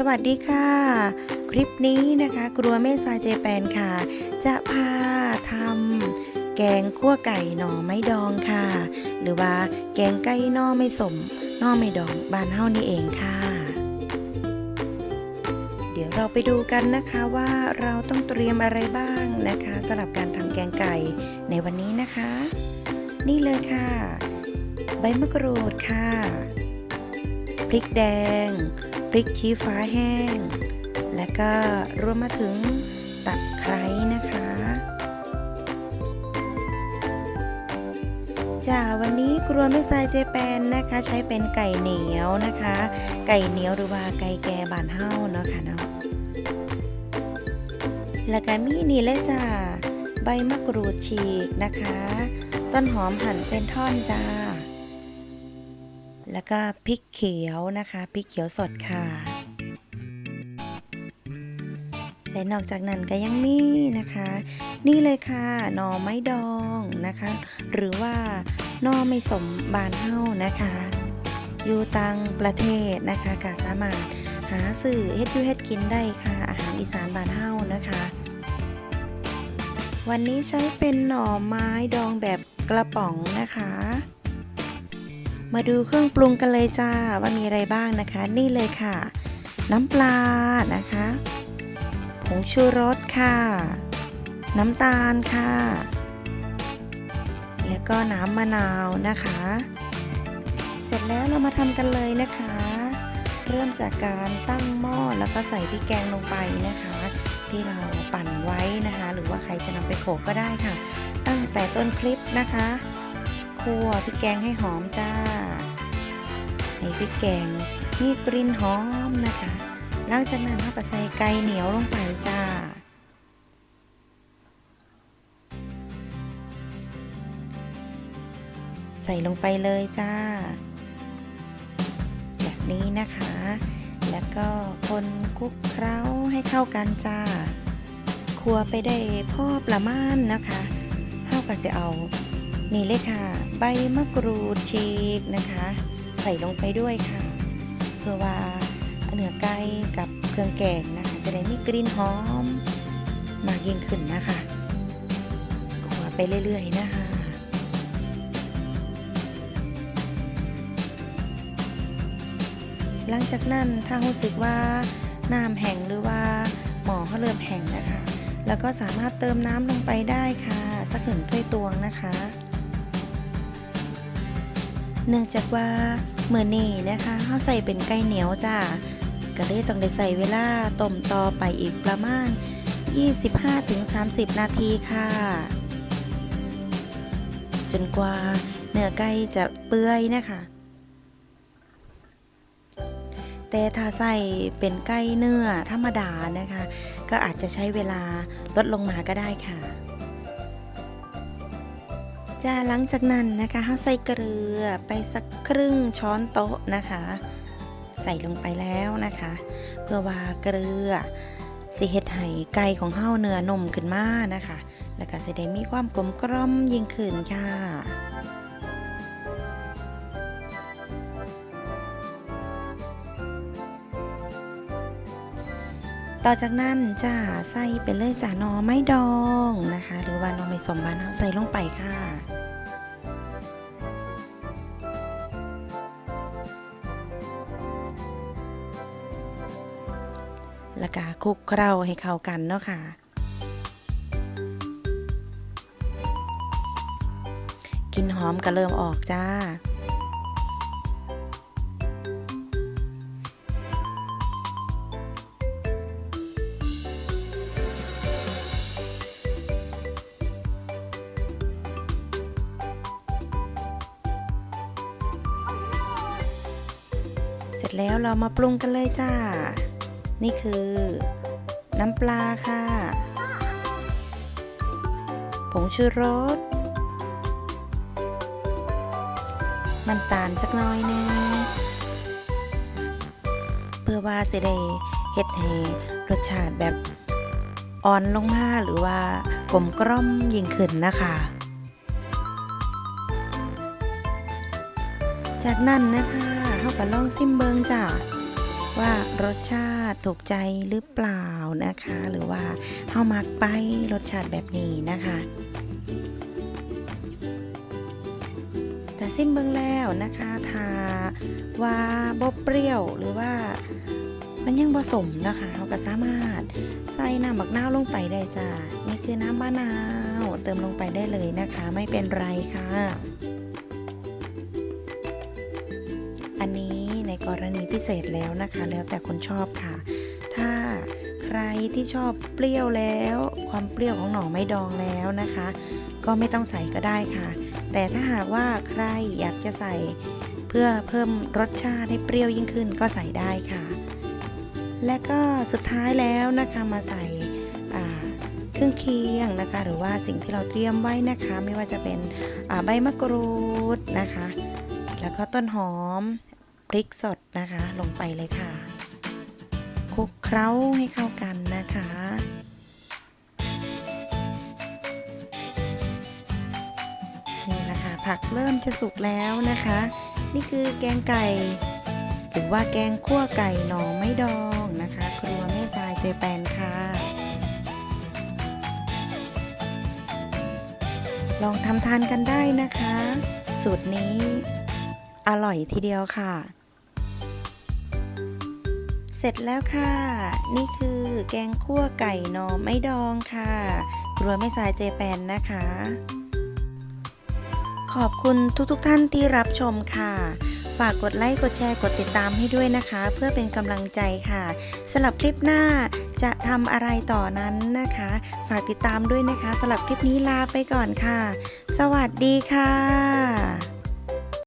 สวัสดีค่ะ คลิปนี้นะคะครัวเมซาเจแปนค่ะ จะพาทำแกงคั่วไก่หน่อไม้ดองค่ะ หรือว่าแกงไก่น่อไม่สมน่อไม่ดองบานเฮานี่เองค่ะ เดี๋ยวเราไปดูกันนะคะว่าเราต้องเตรียมอะไรบ้างนะคะสำหรับการทำแกงไก่ในวันนี้นะคะ นี่เลยค่ะ ใบมะกรูดค่ะ พริกแดง พริกชี้ฟ้าแห้ง และก็รวมมาถึงตะไคร้นะคะ จ้าวันนี้ครัวไม่ทรายเจแปนนะคะ ใช้เป็นไก่เหนียวนะคะ ไก่เหนียวหรือว่าไก่แก่บานเฮ้าเนาะค่ะเนาะแล้วก็มีนี่เลยจ้าใบมะกรูดฉีกนะคะ ต้นหอมหั่นเป็นท่อนจ้า แล้วก็พริกเขียวนะคะพริกเขียวสดค่ะ และนอกจากนั้นก็ยังมีนะคะ นี่เลยค่ะหน่อไม้ดองนะคะ หรือว่าหน่อไม่สมบานเฮ้านะคะ อยู่ต่างประเทศนะคะก็สามารถหาสื่อเฮ็ดยูเฮ็ดกินได้ค่ะ อาหารอีสานบานเฮ้านะคะ วันนี้ใช้เป็นหน่อไม้ดองแบบกระป๋องนะคะ มาดูเครื่องปรุงกันเลยจ้าว่ามีอะไรบ้างนะคะ นี่เลยค่ะ น้ำปลานะคะ ผงชูรสค่ะ น้ำตาลค่ะ แล้วก็น้ำมะนาวนะคะ เสร็จแล้วเรามาทำกันเลยนะคะ เริ่มจากการตั้งหม้อแล้วก็ใส่พริกแกงลงไปนะคะ ที่เราปั่นไว้นะคะ หรือว่าใครจะนำไปโขกก็ได้ค่ะ ตั้งแต่ต้นคลิปนะคะ คั่วพริกแกงให้หอมจ้า พริกแกง มีกลิ่นหอมนะคะ หลังจากนั้นเราก็ใส่ไก่เหนียวลงไปจ้า ใส่ลงไปเลยจ้า แบบนี้นะคะ แล้วก็คนคลุกเคล้าให้เข้ากันจ้า ครัวไปได้พ่อประมาณนะคะเท่ากับจะเอานี่เลยค่ะ ใบมะกรูดฉีกนะคะ ส่ลงไปด้วยค่ะ เพื่อว่าเนื้อไก่กับเครื่องแกงนะคะ จะได้มีกลิ่นหอมมากยิ่งขึ้นนะคะคั่วไปเรื่อยๆนะคะหลังจากนั้นถ้ารู้สึกว่าน้ำแห้งหรือว่าหมอเขาเริ่มแห้งนะคะ แล้วก็สามารถเติมน้ำลงไปได้ค่ะ สักหนึ่งถ้วยตวงนะคะ เนื่องจากว่าเมื่อนี้นะคะเขาใส่เป็นไก่เหนียวจ้าก็เลยต้องได้ใส่เวลาต้มต่อไปอีกประมาณ 25-30 นาทีค่ะ จนกว่าเนื้อไก่จะเปื่อยนะคะแต่ถ้าใส่เป็นไก่เนื้อธรรมดานะคะ ก็อาจจะใช้เวลาลดลงมาก็ได้ค่ะ จ้าหลังจากนั้นนะคะเราใส่เกลือไปสักครึ่งช้อนโต๊ะนะคะ ใส่ลงไปแล้วนะคะ เพื่อว่าเกลือสิเฮ็ดให้ไก่ของเฮาเนื้อนุ่มขึ้นมานะคะ แล้วก็สิได้มีความกลมกล่อมยิ่งขึ้นค่ะ ต่อจากนั้นจ้าใส่ไปเลยจ้านอไม้ดองนะคะ หรือว่านอไม้สมบ้านเฮาใส่ลงไปค่ะแล้วก็คลุกเคล้าให้เข้ากันเนาะค่ะกลินหอมก็เริ่มออกจ้า เสร็จแล้วเรามาปรุงกันเลยจ้า นี่คือ น้ำปลาค่ะ ผงชูรส น้ำตาลสักน้อยแนะเพื่อว่าสิได้เฮ็ดให้รสชาติแบบอ่อนลงมาหรือว่ากลมกล่อมยิ่งขึ้นนะคะจากนั้นนะคะาก็ลองซิมเบิงจ้าว่ารสชาติถูกใจหรือเปล่านะคะ หรือว่าเฮามักไปรสชาติแบบนี้นะคะแต่ซิมเบิงแล้วนะคะถ้าว่าบ่เปรี้ยวหรือว่ามันยังผสมนะคะเราก็สามารถใส่น้ำบักนาวลงไปได้จ้านี่คือน้ำมะนาว เติมลงไปได้เลยนะคะ ไม่เป็นไรค่ะ อันนี้ในกรณีพิเศษแล้วนะคะ แล้วแต่คนชอบค่ะ ถ้าใครที่ชอบเปรี้ยวแล้ว ความเปรี้ยวของหน่อไม้ดองแล้วนะคะ ก็ไม่ต้องใส่ก็ได้ค่ะ แต่ถ้าหากว่าใครอยากจะใส่เพื่อเพิ่มรสชาติให้เปรี้ยวยิ่งขึ้นก็ใส่ได้ค่ะ และก็สุดท้ายแล้วนะคะมาใส่เครื่องเคียงนะคะ หรือว่าสิ่งที่เราเตรียมไว้นะคะ ไม่ว่าจะเป็นใบมะกรูดนะคะ แล้วก็ต้นหอมพริกสดนะคะ ลงไปเลยค่ะคลุกเคล้าให้เข้ากันนะคะนี่แหละค่ะผักเริ่มจะสุกแล้วนะคะ นี่คือแกงไก่ หรือว่าแกงคั่วไก่หน่อไม้ดองนะคะ ครัวแม่ทรายเจแปนค่ะ ลองทำทานกันได้นะคะ สูตรนี้ อร่อยทีเดียวค่ะ เสร็จแล้วค่ะ นี่คือแกงคั่วไก่หน่อไม้ดองค่ะครัวแม่สายเจแปนนะคะ ขอบคุณทุกๆทท่านที่รับชมค่ะ ฝากกดไลค์ กดแชร์ กดติดตามให้ด้วยนะคะ เพื่อเป็นกำลังใจค่ะสำหรับคลิปหน้าจะทำอะไรต่อนั้นนะคะ ฝากติดตามด้วยนะคะสำหรับคลิปนี้ลาไปก่อนค่ะ สวัสดีค่ะ